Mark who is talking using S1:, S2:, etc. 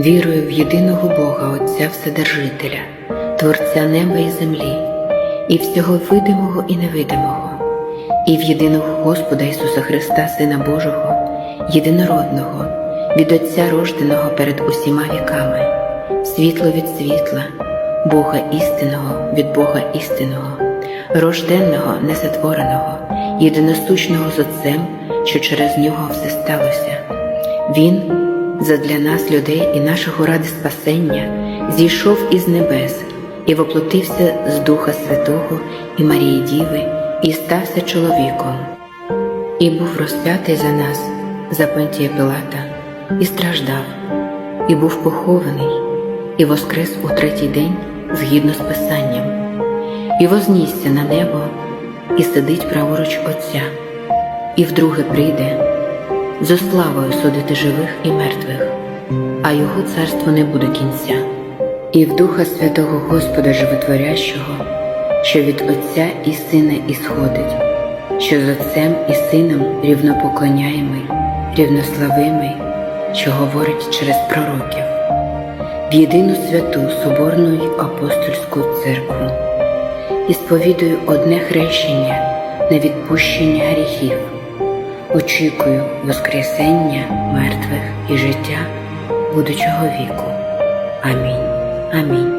S1: Вірую в єдиного Бога Отця Вседержителя, Творця неба і землі, і всього видимого і невидимого, і в єдиного Господа Ісуса Христа, Сина Божого, єдинородного, від Отця рожденого перед усіма віками, світло від світла, Бога істинного від Бога істинного, рожденного, несотвореного, єдиносущного з Отцем, що через нього все сталося. Він задля нас, людей і нашого ради спасення, зійшов із небес і воплотився з Духа Святого і Марії Діви, і стався чоловіком, і був розп'ятий за нас, за Понтія Пилата, і страждав, і був похований, і воскрес у третій день згідно з Писанням, і вознісся на небо, і сидить праворуч Отця, і вдруге прийде зо славою судити живих і мертвих, а його царство не буде кінця, і в Духа Святого Господа Животворящого, що від Отця і Сина ісходить, що з Отцем і Сином рівнопоклоняємий, рівнославимий, що говорить через пророків, в єдину святу Соборну й апостольську церкву, і сповідую одне хрещення на відпущення гріхів очікую Воскресення мертвих і життя будучого віку. Амінь. Амінь.